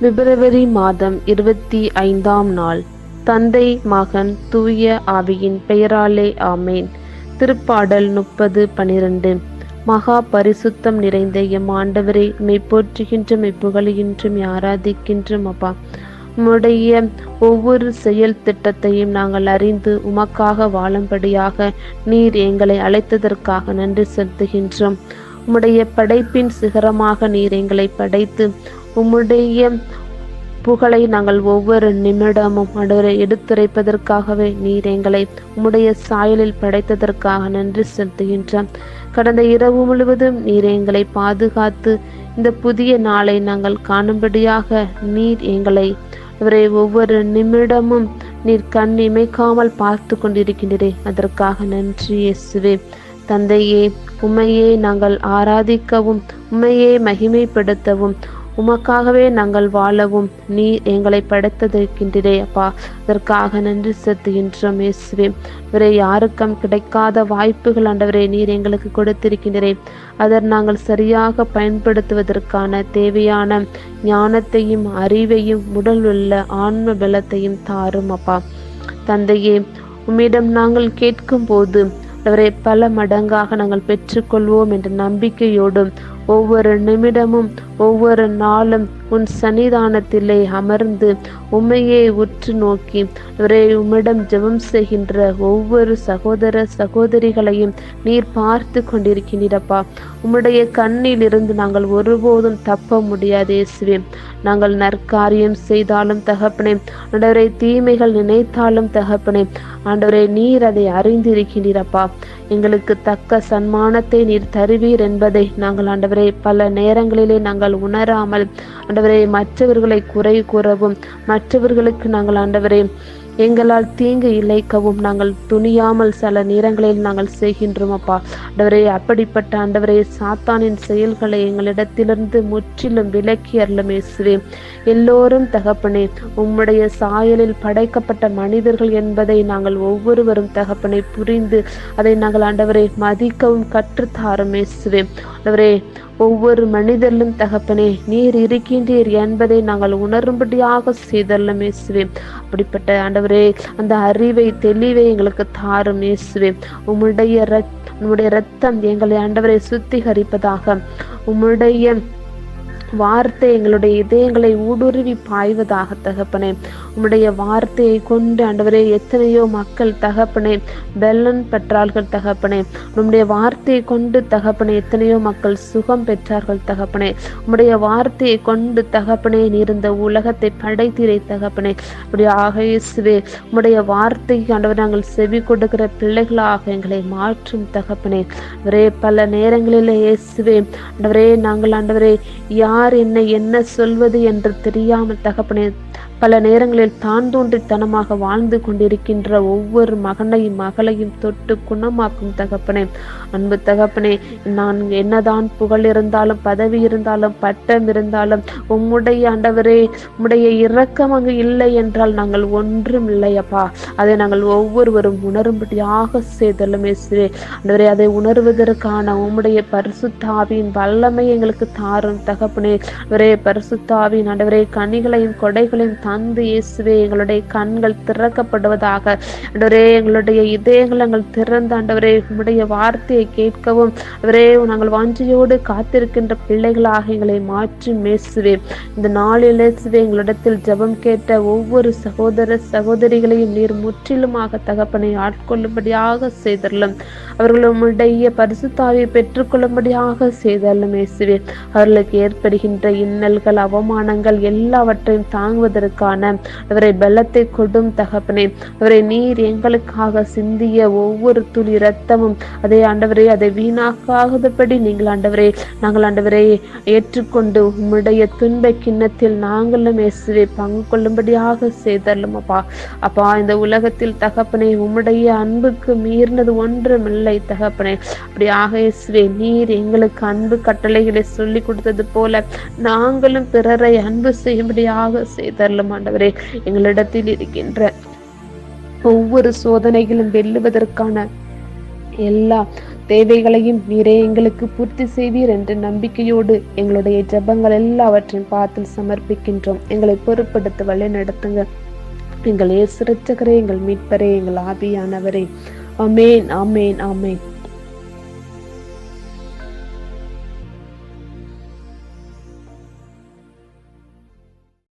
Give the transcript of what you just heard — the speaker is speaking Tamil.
பிப்ரவரி மாதம் இருபத்தி ஐந்தாம் நாள். தந்தை மகன் தூய ஆவியின் பெயராலே ஆமேன். திருப்பாடல் முப்பது பனிரெண்டு. மகா பரிசுத்தம் நிறைந்த எம் ஆண்டவரை மெய்ப்போற்றுகின்ற போற்றுகின்ற மெய் அப்பா. உம்முடைய ஒவ்வொரு செயல் திட்டத்தையும் நாங்கள் அறிந்து உமக்காக வாழும்படியாக நீர் எங்களை அழைத்ததற்காக நன்றி செலுத்துகின்றோம். உம்முடைய படைப்பின் சிகரமாக நீர் எங்களை படைத்து உம்முடைய புகழை நாங்கள் ஒவ்வொரு நிமிடமும் ஆண்டவரை எடுத்துரைப்பதற்காகவே நீர் எங்களை உம்முடைய சாயலில் படைத்ததற்காக நன்றி செலுத்துகின்றோம். கடந்த இரவு முழுவதும் நீர் எங்களை பாதுகாத்து இந்த புதிய நாளை நாங்கள் காணும்படியாக நீர் எங்களை அவரை ஒவ்வொரு நிமிடமும் நீர் கண் இமைக்காமல் பார்த்து கொண்டிருக்கின்றே அதற்காக நன்றி இயேசுவே. தந்தையே உம்மையே நாங்கள் ஆராதிக்கவும் உம்மையே மகிமைப்படுத்தவும் உமக்காகவே நாங்கள் வாழவும். நீ எங்களை படைத்ததற்கின்றே அப்பா. அதற்காக நன்றி செலுத்துகின்றோம் இயேசுவே. வேற யாருக்கும் கிடைக்காத வாய்ப்புகள் ஆண்டவரே நீர் எங்களுக்கு கொடுத்திருக்கின்றே அதை நாங்கள் சரியாக பயன்படுத்துவதற்கான தேவையான ஞானத்தையும் அறிவையும் உடல் உள்ள ஆன்ம பலத்தையும் தாரும் அப்பா. தந்தையே உம்மிடம் நாங்கள் கேட்கும் போது அவரை பல மடங்காக நாங்கள் பெற்றுக்கொள்வோம் என்ற நம்பிக்கையோடும் ஒவ்வொரு நிமிடமும் ஒவ்வொரு நாளும் உன் சன்னிதானத்திலே அமர்ந்து உண்மையை உற்று நோக்கி அவரை உம்மிடம் ஜெபம் செய்கின்ற ஒவ்வொரு சகோதர சகோதரிகளையும் நீர் பார்த்து கொண்டிருக்கிறீரப்பா. உம்முடைய கண்ணில் இருந்து நாங்கள் ஒருபோதும் தப்ப முடியாது இயேசுவே. நாங்கள் நற்காரியம் செய்தாலும் தகப்பனே ஆண்டவரை தீமைகள் நினைத்தாலும் தகப்பனே ஆண்டவரை நீர் அதை அறிந்திருக்கிறீரப்பா. எங்களுக்கு தக்க சன்மானத்தை நீர் தருவீர் என்பதை நாங்கள் ஆண்டவரை பல நேரங்களிலே நாங்கள் உணராமல் ஆண்டவரை மற்றவர்களை குறை கூறவும் மற்றவர்களுக்கு நாங்கள் ஆண்டவரை எங்களால் தீங்கு இழைக்கவும் நாங்கள் துணியாமல் சில நேரங்களில் நாங்கள் செய்கின்றோம் அப்பா. ஆண்டவரே அப்படிப்பட்ட ஆண்டவரே சாத்தானின் செயல்களை எங்களிடத்திலிருந்து முற்றிலும் விலக்கி அருளும் இயேசுவே. எல்லோரும் தகப்பனே உம்முடைய சாயலில் படைக்கப்பட்ட மனிதர்கள் என்பதை நாங்கள் ஒவ்வொருவரும் தகப்பனை புரிந்து அதை நாங்கள் ஆண்டவரை மதிக்கவும் கற்றுத்தாரும் இயேசுவே. ஆண்டவரே ஒவ்வொரு மனிதரிலும் தகப்பனே நீர் இருக்கின்றீர் என்பதை நாங்கள் உணரும்படியாக செய்தல்லும் இயேசுவே. அப்படிப்பட்ட ஆண்டவரே அந்த அறிவை தெளிவை எங்களுக்கு தாரும் இயேசுவே. உம்முடைய ரத் உம்முடைய ரத்தம் எங்களை ஆண்டவரை சுத்திகரிப்பதாக. உம்முடைய வார்த்தை எங்களுடைய இதயங்களை ஊடுருவி பாய்வதாக தகப்பனே. உம்முடைய வார்த்தையை கொண்டு ஆண்டவரே எத்தனையோ மக்கள் தகப்பனே பெல்லன் பெற்றார்கள் தகப்பனே. உம்முடைய வார்த்தையை கொண்டு தகப்பனே எத்தனையோ மக்கள் சுகம் பெற்றார்கள் தகப்பனே. உம்முடைய வார்த்தையை கொண்டு தகப்பனே இருந்த உலகத்தை படைத்தீரை தகப்பனே. அப்படியே இயேசுவே உம்முடைய வார்த்தைக்கு ஆண்டவர் நாங்கள் செவி கொடுக்கிற பிள்ளைகளாக எங்களை மாற்றும் தகப்பனே. அவரே பல நேரங்களில் இயேசுவே ஆண்டவரே நாங்கள் ஆண்டவரே யார் யார் என்னை என்ன சொல்வது என்று தெரியாமல் தகப்பனே பல நேரங்களில் தான் தோன்றித்தனமாக வாழ்ந்து கொண்டிருக்கின்ற ஒவ்வொரு மகனையும் மகளையும் தொட்டு குணமாக்கும் தகப்பனே. அன்பு தகப்பனே நான் என்னதான் புகழ் இருந்தாலும் பதவி இருந்தாலும் பட்டம் இருந்தாலும் உம்முடைய ஆண்டவரே உம்முடைய இரக்கம் அங்கு இல்லை என்றால் நாங்கள் ஒன்றும் இல்லையப்பா. அதை நாங்கள் ஒவ்வொருவரும் உணரும்படியாக செய்தலுமே சிறே ஆண்டவரே அதை உணர்வதற்கான உம்முடைய பரிசுத்தாவின் வல்லமை எங்களுக்கு தாரும் தகப்பனே. ஒரே பரிசுத்தாவின் ஆண்டவரே கனிகளையும் கொடைகளையும் தந்து இயேசுவே எங்களுடைய கண்கள் திறக்கப்படுவதாக. ஆண்டவரே எங்களுடைய இதயங்கள் நாங்கள் திறந்த ஆண்டவரே உங்களுடைய வார்த்தையை கேட்கவும். அவரே நாங்கள் வாஞ்சியோடு காத்திருக்கின்ற பிள்ளைகளாக எங்களை மாற்றி மேசுவே. இந்த நாளில் இயேசுவே எங்களிடத்தில் ஜெபம் கேட்ட ஒவ்வொரு சகோதர சகோதரிகளையும் நீர் முற்றிலுமாக தகப்பனை ஆட்கொள்ளும்படியாக செய்தரலும் அவர்கள் உம்முடைய பரிசுத்தாவை பெற்றுக்கொள்ளும்படியாக செய்தரலும் இயேசுவே அவர்களுக்கு ஏற்படுகின்ற இன்னல்கள் அவமானங்கள் எல்லாவற்றையும் தாங்குவதற்கு காண அவரை பலத்தை கொடும் தகப்பனே. அவரை நீர் எங்களுக்காக சிந்திய ஒவ்வொரு துளி ரத்தமும் அதை ஆண்டவரே அதை வீணாக்காதபடி நீங்கள் ஆண்டவரே நாங்கள் ஆண்டவரை ஏற்றுக்கொண்டு உம்முடைய துன்ப கிண்ணத்தில் நாங்களும் இயேசுவை பங்கு கொள்ளும்படியாக செய்தரலும் அப்பா. அப்பா இந்த உலகத்தில் தகப்பனே உம்முடைய அன்புக்கு மீறினது ஒன்றுமில்லை தகப்பனே. அப்படியாக இயேசுவே நீர் எங்களுக்கு அன்பு கட்டளைகளை சொல்லி கொடுத்தது போல நாங்களும் பிறரை அன்பு செய்யும்படியாக செய்தரலும் ஆண்டவரே எங்களிடத்தில் இருக்கின்ற ஒவ்வொரு சோதனைகளும் வெல்லுவதற்கான எல்லா தேவைகளையும் நீரே எங்களுக்கு பூர்த்தி செய்வீர் என்ற நம்பிக்கையோடு எங்களுடைய ஜபங்கள் எல்லாவற்றையும் பார்த்து சமர்ப்பிக்கின்றோம். எங்களை பொறுப்படுத்த வழி நடத்துங்க. எங்கள் ஏசுரட்சகரே எங்கள் மீட்பரே எங்கள் ஆவியானவரே. அமேன் ஆமேன் ஆமேன்.